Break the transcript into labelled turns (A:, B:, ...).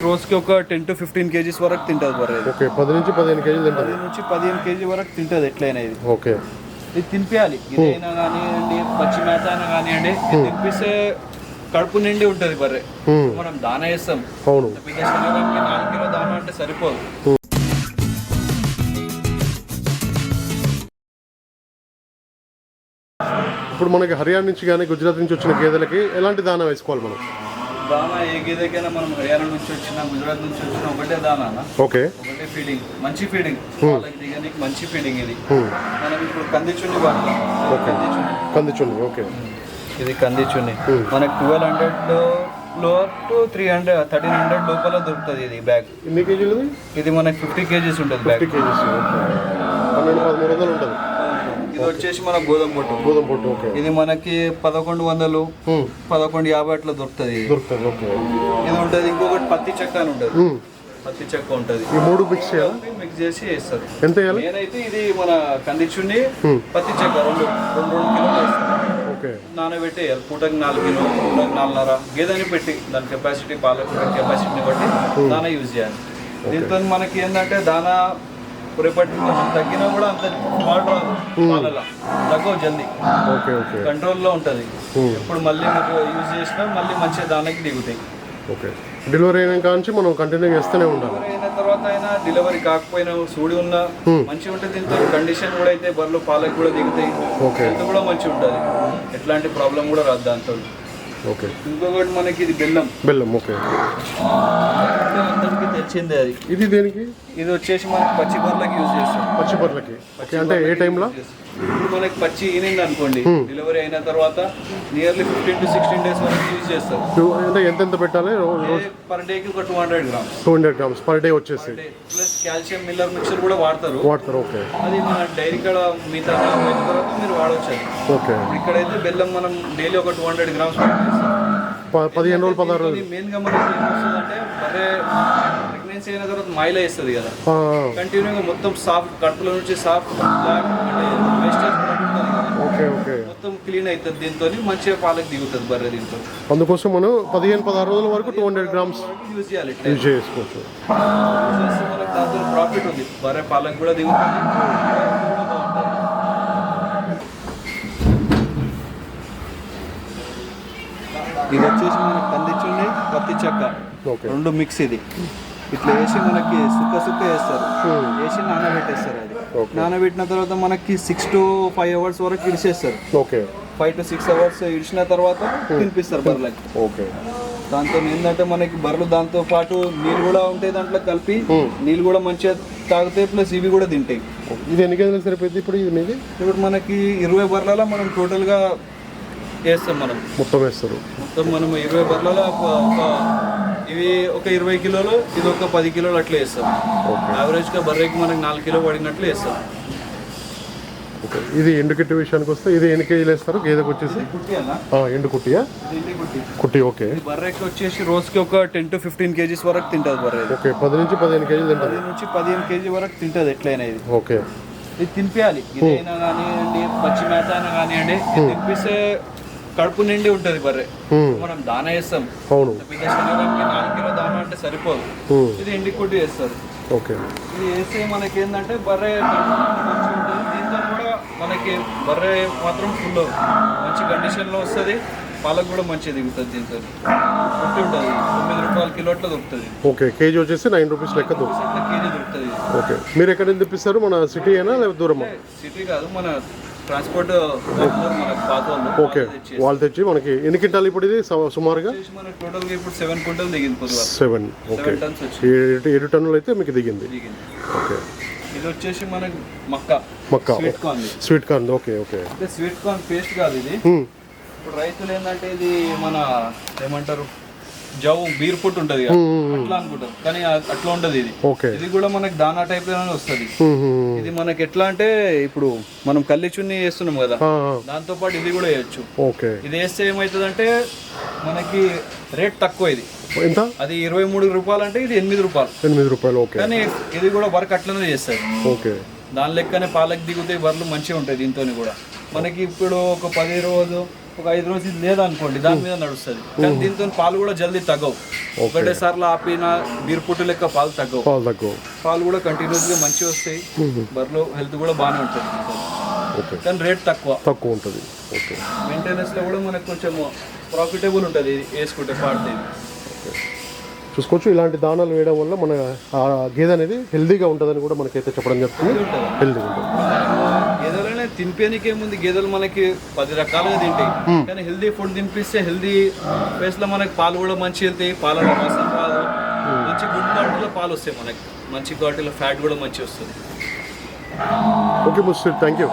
A: రోజుకి ఒక ten to fifteen kgs వరకు తింటుంది బర్రె
B: ఓకే పది నుంచి పదిహేను కేజీలు తింటుంది.
A: పది నుంచి పదిహేను కేజీ వరకు తింటుంది ఎట్లయినా ఇది.
B: ఓకే.
A: ఇది తినిపించాలి ఇదైనా కానివ్వండి పచ్చి మేత అయినా కానివ్వండి ఇది తినిపిస్తే కడుపు నిండి ఉంటుంది బర్రె. మనం దాన వేస్తాం
B: అవును.
A: నాలుగు కిలో దాన అంటే సరిపోదు.
B: ఇప్పుడు మనకి హర్యానా నుంచి కానీ గుజరాత్ నుంచి వచ్చిన గేదెలకి ఎలాంటి దానా వేసుకోవాలి మనం?
A: దానా ఏ గేదెకైనా మనం హర్యానా నుంచి వచ్చిన గుజరాత్ నుంచి వచ్చిన ఒకటే దానా.
B: ఓకే.
A: ఒకటే ఫీడింగ్. మంచి ఫీడింగ్. వాళ్ళకి దిగడానికి మంచి ఫీడింగ్ ఇది.
B: హ్మ్.
A: మనం ఇప్పుడు కందిచుండి వాడతాం కందిచుండి
B: ఓకే.
A: ఇది కందిచుండి మనకి ట్వెల్వ్ హండ్రెడ్లో two three hundred thirteen hundred లోపల దొరుకుతుంది ఇది బ్యాగ్
B: ఎన్ని కేజీలు ఇది?
A: మనకి ఫిఫ్టీ కేజీస్ ఉంటుంది బ్యాగ్
B: ఓకే. పన్నెండు పదమూడు వందలు ఉంటుంది.
A: ఇది వచ్చేసి మన గోధుమ పొట్టు.
B: గోధుమ పొట్టు ఓకే.
A: ఇది మనకి పదకొండు వందలు. పదకొండు యాభై అట్లా దొరుకుతుంది. ఇది.
B: దొరుకుతుంది ఓకే.
A: ఇది ఉంటుంది ఇంకొకటి పత్తి చెక్క అని ఉంటుంది. పత్తి చెక్క ఉంటుంది.
B: ఈ మూడు మిక్స్ చేయాలి?
A: మిక్స్ చేసి వేస్తారు.
B: ఎంత వేయాలి?
A: నేనైతే ఇది మన కందిచుండి
B: హ్మ్.
A: పత్తి చెక్క రెండు రెండు రెండు కిలోలు వేస్తాను.
B: ఓకే.
A: నానబెట్టి పూటకి నాలుగు కిలో పూటకి నాలుగున్నర. గేదని పెట్టి దాని కెపాసిటీ పాల కెపాసిటీని బట్టి దానా యూజ్ చేయాలి. దీంతో మనకి ఏంటంటే దానా రేపటి కొంచెం తగ్గినా కూడా అంత పాలు రాదు. పాలల తగ్గవు జల్దీ.
B: Okay okay.
A: కంట్రోల్లో ఉంటుంది.
B: Hmm.
A: ఇప్పుడు మళ్ళీ మీకు యూజ్ చేసినా మళ్ళీ మంచిగా దానికి దిగుతాయి.
B: ఓకే. డెలివరీ అయిన కాంచి మనం కంటిన్యూ చేస్తూనే ఉండాలి.
A: అయిన తర్వాత అయినా డెలివరీ కాకపోయినా సూడి ఉన్నా
B: Hmm.
A: మంచిగా ఉంటుంది దీంతో కండిషన్ కూడా అయితే బర్రెలు పాలకు కూడా దిగుతాయి. హెల్త్ కూడా మంచిగా ఉంటుంది. ఎట్లాంటి ప్రాబ్లం కూడా రాదు దాంతో.
B: ఓకే.
A: ఇంకొకటి మనకి ఇది బెల్లం.
B: బెల్లం ఓకే.
A: అందరికీ తెచ్చింది అది.
B: ఇది దేనికి?
A: ఇది వచ్చేసి మనకి పచ్చి బర్రెలకి యూజ్ చేస్తాం.
B: పచ్చి బర్రెలకి. ఓకే అంటే ఏ టైంలో?
A: ఇప్పుడు మనకి పచ్చి ఈనింది అనుకోండి. డెలివరీ అయిన తర్వాత nearly fifteen to sixteen days వరకు యూజ్ చేస్తారు.
B: అంటే ఎంత ఎంత పెట్టాలి
A: పర్ డేకి ఒక two hundred grams.
B: Two hundred grams per day వచ్చేసి.
A: ప్లస్ కాల్షియం మిల్లర్ మిక్చర్ కూడా వాడతారు.
B: వాడతారు ఓకే.
A: అది మన డైరీ కాడ మిగతా తర్వాత మీరు వాడవచ్చు.
B: ఓకే.
A: ఇక్కడైతే బెల్లం మనం డైలీ ఒక టూ హండ్రెడ్ గ్రామ్స్
B: పదిహేను రోజులు పదహారు రోజులు.
A: మెయిన్గా మనకి ఏమొస్తుందంటే బర్రె ప్రెగ్నెన్సీ అయిన తర్వాత మైల వేస్తుంది కదా. కంటిన్యూగా మొత్తం సాఫ్ట్ కడుపులో నుంచి సాఫ్ట్
B: ఓకే ఓకే.
A: మొత్తం క్లీన్ అవుతుంది దీంతో మంచిగా పాలకు దిగుతుంది బర్రె దీంతో.
B: అందుకోసం మనం పదిహేను పదహారు రోజుల వరకు టూ హండ్రెడ్ గ్రామ్స్
A: యూజ్ చేయాలి
B: యూజ్ చేసుకోవచ్చు.
A: దాంతో ప్రాఫిట్ ఉంది. బర్రె పాలకు కూడా దిగుతుంది. ఇది వచ్చేసి మనకి కందిచుండి పత్తి చెక్క. రెండు మిక్స్ ఇది. ఇట్లా వేసి మనకి సుక్క సుక్క వేస్తారు.
B: Hmm.
A: వేసి నానబెట్టేస్తారు అది. నానబెట్టిన తర్వాత మనకి సిక్స్ టు ఫైవ్ అవర్స్ వరకు ఇడిచేస్తారు
B: okay.
A: Five to six hours ఇడిచిన తర్వాత తినిపిస్తారు బర్రెలకి.
B: ఓకే.
A: దాంతో ఏంటంటే మనకి బర్రెలు దాంతో పాటు నీళ్ళు కూడా ఉంటాయి దాంట్లో కలిపి నీళ్ళు కూడా మంచిగా తాగుతాయి ప్లస్ ఇవి కూడా తింటాయి.
B: ఇది ఎన్ని గంటలకు సరిపోయింది ఇప్పుడు ఇది మీది?
A: ఇప్పుడు మనకి ఇరవై బర్రెల మనం టోటల్గా వేస్తాం మనం.
B: మొత్తం వేస్తారు.
A: మొత్తం మనం ఇరవై బర్రెల ఒక ఇవి ఒక ఇరవై కిలోలు ఇది ఒక పది కిలోలు అట్లా వేస్తాం. యావరేజ్గా బర్రెకి మనకి నాలుగు కిలో పడినట్లు వేస్తాం.
B: ఓకే. ఇది ఎండు కుట్టి విషయానికి వస్తే ఇది ఎన్ని కేజీలు వేస్తారు? గేదెకి వచ్చేసి? ఎండు కుట్టియా
A: ఇది కుట్టి.
B: కుట్టి ఓకే.
A: బర్రెకి వచ్చేసి రోజుకి ఒక టెన్ టు ఫిఫ్టీన్ కేజీస్ వరకు తింటుంది బర్రె.
B: ఓకే. పది నుంచి పదిహేను కేజీలు తింటుంది.
A: పది నుంచి పదిహేను కేజీ వరకు తింటుంది ఎట్లయినా ఇది.
B: ఓకే.
A: ఇది తినిపించాలి ఇదైనా కానివ్వండి పచ్చి మేత అయినా కానివ్వండి తినిపిస్తే కడుపు నిండి ఉంటుంది బర్రె. మనం దాన వేస్తాం
B: అవును.
A: పెద్ద శరీరానికి నాలుగు కిలో దాన అంటే సరిపోదు. ఇది ఎండి కొట్టి వేస్తారు
B: ఓకే.
A: ఇది వేస్తే మనకి ఏంటంటే బర్రె దీంతో కూడా మనకి బర్రె మాత్రం ఫుల్ మంచి కండిషన్లో వస్తుంది. పాలకు కూడా మంచిగా దిగుతుంది దీంతో. కొట్టి ఉంటుంది. తొమ్మిది రూపాయల కిలో అట్లా దొరుకుతుంది.
B: ఓకే కేజీ వచ్చేసి నైన్ రూపీస్ లెక్క
A: కేజీ దొరుకుతుంది.
B: ఓకే. మీరు ఎక్కడ తెప్పిస్తారు? మన సిటీ అయినా లేకపోతే దూరమా?
A: సిటీ కాదు మన ట్రాన్స్పోర్ట్
B: ఓకే.
A: వాళ్ళు తెచ్చి
B: మనకి ఎన్ని క్వింటాలు ఇప్పుడు ఇది? సుమారుగా?
A: Seven
B: okay. ఏడు ఏడు టన్నులు అయితే మీకు దిగింది. ఓకే.
A: ఇది వచ్చేసి మనకి మక్క.
B: మక్క.
A: Sweet corn.
B: Sweet corn. Okay okay.
A: అంటే స్వీట్ కార్న్ పేస్ట్ కాదు ఇది. ఇప్పుడు రైతులు ఏంటంటే ఇది మన ఏమంటారు? జవ్ బీర్ ఫుడ్ ఉంటుంది కదా. అట్లా అనుకుంటారు. కానీ అ- అట్లా ఉండదు ఇది.
B: ఓకే.
A: ఇది కూడా మనకి దానా టైప్లోనే వస్తుంది. ఇది మనకి ఎట్లా అంటే ఇప్పుడు మనం కల్లి చున్ని వేస్తున్నాం కదా. దాంతో పాటు ఇది కూడా వేయచ్చు.
B: ఓకే.
A: ఇది వేస్తే ఏమవుతుందంటే మనకి రేట్ తక్కువ ఇది.
B: ఎంత?
A: అది ఇరవై మూడు రూపాయలు అంటే ఇది ఎనిమిది రూపాయలు.
B: ఎనిమిది రూపాయలు ఓకే.
A: కానీ ఇది కూడా వర్క్ అట్లనే చేస్తారు.
B: ఓకే.
A: దాని లెక్కనే పాలకు దిగుతాయి బర్రెలు మంచిగా ఉంటాయి దీంతో కూడా. మనకి ఇప్పుడు ఒక పది రోజు ఒక ఐదు రోజులు లేదనుకోండి దాని మీద నడుస్తుంది. కానీ దీంతో పాలు కూడా జల్దీ తగ్గవు. ఒకటేసారిలో ఆపిన బీరుపుట్టు లెక్క పాలు తగ్గవు.
B: పాలు తక్కువ
A: పాలు కూడా కంటిన్యూస్గా మంచిగా వస్తాయి. బర్రెలో హెల్త్ కూడా బాగానే ఉంటుంది.
B: ఓకే.
A: కానీ రేట్ తక్కువ.
B: తక్కువ ఉంటుంది. ఓకే.
A: మెయింటెనెన్స్లో కూడా మనకు కొంచెం ప్రాఫిటబుల్ ఉంటుంది వేసుకుంటే పాడితే.
B: చూసుకోవచ్చు ఇలాంటి దానాలు వేయడం వల్ల మన ఆ గేదె అనేది హెల్దీగా ఉంటుందని కూడా మనకైతే చెప్పడం జరుగుతుంది. హెల్దీగా ఉంటుంది?
A: తినిపేనికే ముందు గేదెలు మనకి పది రకాలుగా తింటాయి. కానీ హెల్దీ ఫుడ్ తినిపిస్తే హెల్దీ లో మనకి పాలు కూడా మంచి వెళ్తాయి. పాలలో వాసన రాదు. మంచి గుడ్ క్వాలిటీలో పాలు వస్తాయి మనకి. మంచి క్వాలిటీలో ఫ్యాట్ కూడా మంచి వస్తుంది.
B: Okay ముస్టర్ thank you